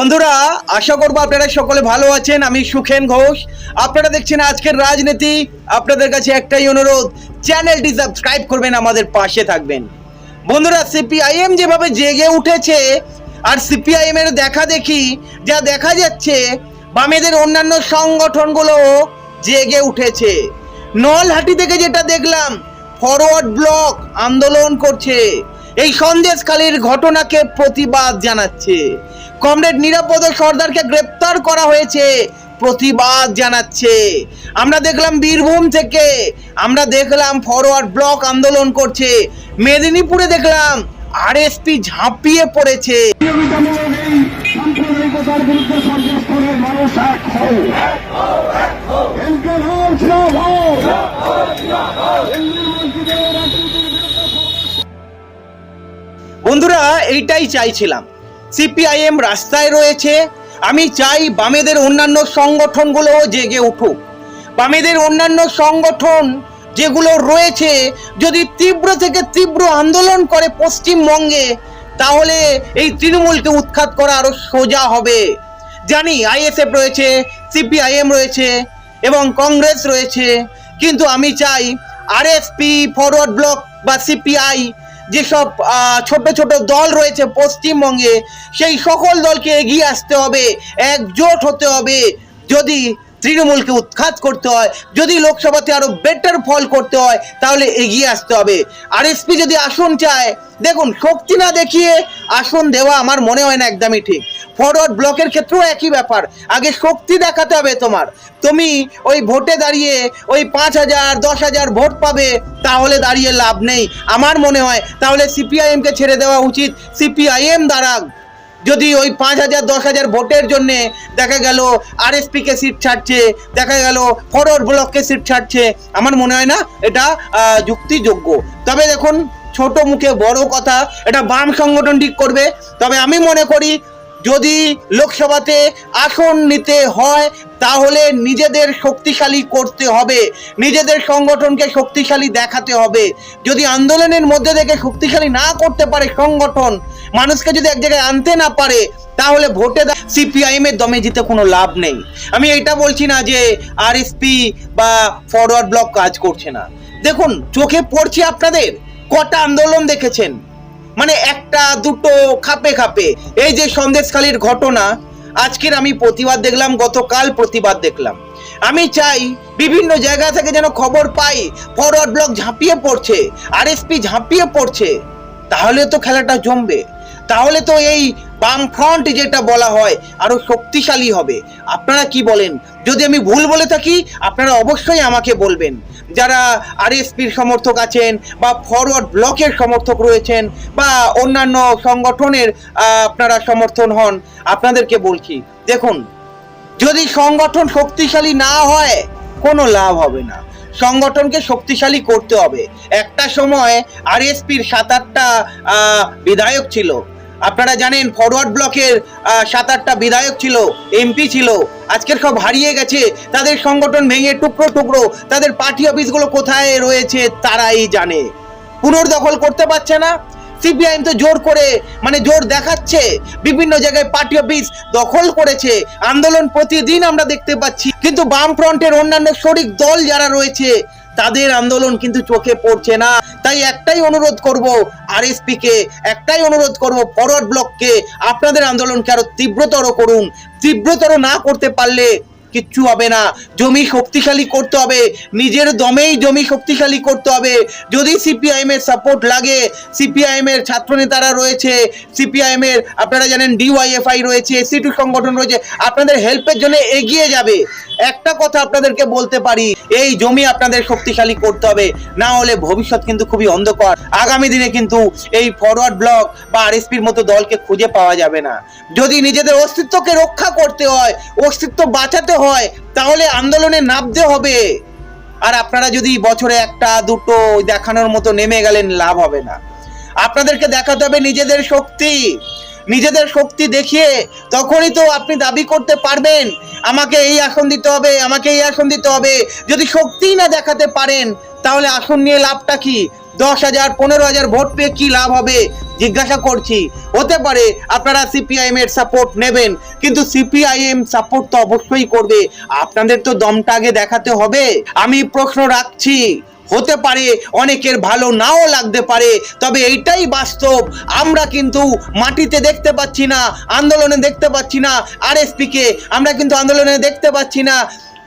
বন্ধুরা, আশা করব আপনারা সকলে ভালো আছেন, আমি সুখেন ঘোষ। আপনারা দেখছেন আজকের রাজনীতি, আপনাদের কাছে একটাই অনুরোধ, চ্যানেলটি সাবস্ক্রাইব করবেন, আমাদের পাশে থাকবেন। বন্ধুরা, সিপিআইএম যেভাবে জেগে উঠেছে, আর সিপিআইএম এর দেখা দেখি, যা দেখা যাচ্ছে, বামেদের অন্যান্য সংগঠনগুলো জেগে উঠেছে। নলহাটি থেকে যেটা দেখলাম, ফরওয়ার্ড ব্লক আন্দোলন করছে। এই সন্দেশখালীর ঘটনাকে প্রতিবাদ জানাচ্ছে। কমরেড নিরাপদ সর্দারকে গ্রেপ্তার করা হয়েছে, প্রতিবাদ জানাচ্ছে। আমরা দেখলাম বীরভূম থেকে, আমরা দেখলাম ফরওয়ার্ড ব্লক আন্দোলন করছে। মেদিনীপুরে দেখলাম আরএসপি ঝাঁপিয়ে পড়েছে। মানুষ এইটাই চাইছিলাম। সিপিআইএম রাস্তায় রয়েছে, আমি চাই বামেদের অন্যান্য সংগঠনগুলোও জেগে উঠুক। বামেদের অন্যান্য সংগঠন যেগুলো রয়েছে, যদি তীব্র থেকে তীব্র আন্দোলন করে পশ্চিমবঙ্গে, তাহলে এই তৃণমূলকে উৎখাত করা আরও সোজা হবে। জানি আইএসএফ রয়েছে, সিপিআইএম রয়েছে এবং কংগ্রেস রয়েছে, কিন্তু আমি চাই আরএসপি, ফরওয়ার্ড ব্লক বা সিপিআই যেসব ছোট ছোট দল রয়েছে পশ্চিমবঙ্গে, সেই সকল দলকে এগিয়ে আসতে হবে, একজোট হতে হবে। যদি তৃণমূলকে উৎখাত করতে হয়। যদি লোকসভাতে আরও বেটার ফল করতে হয়, তাহলে এগিয়ে আসতে হবে। আর এসপি যদি আসন চায়, দেখুন, শক্তি না দেখিয়ে আসন দেওয়া আমার মনে হয় না একদমই ঠিক। ফরওয়ার্ড ব্লকের ক্ষেত্রেও একই ব্যাপার। আগে শক্তি দেখাতে হবে তোমার। তুমি ওই ভোটে দাঁড়িয়ে ওই পাঁচ হাজার, দশ হাজার ভোট পাবে, তাহলে দাঁড়িয়ে লাভ নেই। আমার মনে হয়, তাহলে সিপিআইএমকে ছেড়ে দেওয়া উচিত। সিপিআইএম দাঁড়াক। যদি ওই পাঁচ হাজার, দশ হাজার ভোটের জন্যে দেখা গেল আরএসপিকে সিট ছাড়ছে, দেখা গেল ফরওয়ার্ড ব্লককে সিট ছাড়ছে, আমার মনে হয় না এটা যুক্তিযোগ্য। তবে দেখুন, ছোট মুখে বড় কথা, এটা বাম সংগঠন ঠিক করবে। তবে আমি মনে করি যদি লোকসভাতে আসন নিতে হয়, তাহলে নিজেদের শক্তিশালী করতে হবে। নিজেদের সংগঠনকে শক্তিশালী দেখাতে হবে। যদি আন্দোলনের মধ্যে থেকে শক্তিশালী না করতে পারে সংগঠন, মানুষকে যদি এক জায়গায় আনতে না পারে, তাহলে ভোটে সিপিআইএম এর দমে জিতে কোনো লাভ নেই। আমি এটা বলছি না যে আরএসপি বা ফরওয়ার্ড ব্লক কাজ করছে না। দেখুন, চোখে পড়ছে আপনাদের। কটা আন্দোলন দেখেছেন। মানে একটা দুটো খাপে খাপে। এই যে সন্দেশখালীর ঘটনা, আজকের আমি প্রতিবাদ দেখলাম, গতকাল প্রতিবাদ দেখলাম। আমি চাই বিভিন্ন জায়গা থেকে যেন খবর পাই ফরওয়ার্ড ব্লক ঝাঁপিয়ে পড়ছে আরএসপি ঝাঁপিয়ে পড়ছে। তাহলে তো খেলাটা জমবে। তাহলে তো এই বাম ফ্রন্ট যেটা বলা হয়, আরও শক্তিশালী হবে। আপনারা কি বলেন? যদি আমি ভুল বলে থাকি, আপনারা অবশ্যই আমাকে বলবেন। যারা আরএসপির সমর্থক আছেন, বা ফরওয়ার্ড ব্লকের সমর্থক রয়েছেন, বা অন্যান্য সংগঠনের আপনারা সমর্থন হন, আপনাদেরকে বলছি, দেখুন, যদি সংগঠন শক্তিশালী না হয়, কোনো লাভ হবে না। সংগঠনকে শক্তিশালী করতে হবে। একটা সময় আরএসপির সাত আটটা বিধায়ক ছিল আপনারা জানেন ফরওয়ার্ড ব্লকের সাত আটটা বিধায়ক ছিল এমপি ছিল। আজকের সব হারিয়ে গেছে। তাদের সংগঠন ভেঙে টুকরো টুকরো তাদের পার্টি অফিসগুলো কোথায় রয়েছে তারাই জানে। পুনর্দখল করতে পারছে না। সিপিআইএম তো জোর করে মানে জোর দেখাচ্ছে। বিভিন্ন জায়গায় পার্টি অফিস দখল করেছে। আন্দোলন প্রতিদিন আমরা দেখতে পাচ্ছি। কিন্তু বাম ফ্রন্টের অন্যান্য শরিক দল যারা রয়েছে তাদের আন্দোলন কিন্তু চোখে পড়ছে না। তাই একটাই অনুরোধ করব আরএসপি কে একটাই অনুরোধ করব ফরওয়ার্ড ব্লককে আপনাদের আন্দোলনকে আরও তীব্রতর করুন। তীব্রতর না করতে পারলে কিচ্ছু হবে না। জমি শক্তিশালী করতে হবে। নিজের দমেই জমি শক্তিশালী করতে হবে। যদি সিপিআইএম এর সাপোর্ট লাগে সিপিআইএম এর ছাত্র নেতারা রয়েছে সিপিআইএম এর আপনারা জানেন ডিওয়াইএফআই রয়েছে সিটু সংগঠন রয়েছে, আপনাদের হেল্পের জন্য এগিয়ে যাবে। একটা কথা আপনাদেরকে বলতে পারি, এই জমি আপনাদের শক্তিশালী করতে হবে। না হলে ভবিষ্যৎ কিন্তু খুবই অন্ধকার। আগামী দিনে কিন্তু এই ফরওয়ার্ড ব্লক বা আরএসপির মতো দলকে খুঁজে পাওয়া যাবে না। যদি নিজেদের অস্তিত্বকে রক্ষা করতে হয়, অস্তিত্ব বাঁচাতে হয়, তাহলে আন্দোলনে নামতে হবে। আর আপনারা যদি বছরে একটা, দুটো দেখানোর মতো নেমে গেলেন, লাভ হবে না। আপনাদেরকে দেখাতে হবে নিজেদের শক্তি। নিজেদের শক্তি দেখিয়ে তখনই তো আপনি দাবি করতে পারবেন, আমাকে এই আসন দিতে হবে, আমাকে এই আসন দিতে হবে। যদি শক্তিই না দেখাতে পারেন, তাহলে আসন নিয়ে লাভটা কি? দশ হাজার, পনেরো হাজার ভোট পেয়ে কি লাভ হবে? জিজ্ঞাসা করছি। হতে পারে আপনারা সিপিআইএম এর সাপোর্ট নেবেন, কিন্তু সিপিআইএম সাপোর্ট তো অবশ্যই করবে। আপনাদের তো দমটা আগে দেখাতে হবে। আমি প্রশ্ন রাখছি, হতে পারে অনেকের ভালো নাও লাগতে পারে, তবে এইটাই বাস্তব। আমরা কিন্তু মাটিতে দেখতে পাচ্ছি না, আন্দোলনে দেখতে পাচ্ছি না আরএসপি কে। আমরা কিন্তু আন্দোলনে দেখতে পাচ্ছি না।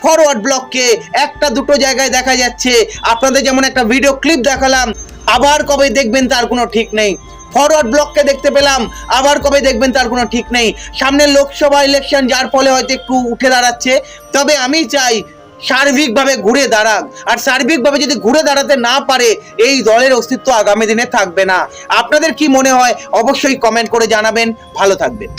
ফরওয়ার্ড ব্লককে একটা দুটো জায়গায় দেখা যাচ্ছে। আপনাদের যেমন একটা ভিডিও ক্লিপ দেখালাম, আবার কবে দেখবেন তার কোনো ঠিক নেই। ফরওয়ার্ড ব্লককে দেখতে পেলাম। আবার কবে দেখবেন তার কোনো ঠিক নেই। সামনে লোকসভা ইলেকশন যার ফলে হয়তো একটু উঠে দাঁড়াচ্ছে। তবে আমি চাই সার্বিকভাবে ঘুরে দাঁড়াক। আর সার্বিকভাবে যদি ঘুরে দাঁড়াতে না পারে, এই দলের অস্তিত্ব আগামী দিনে থাকবে না। আপনাদের কি মনে হয়? অবশ্যই কমেন্ট করে জানাবেন। ভালো থাকবেন।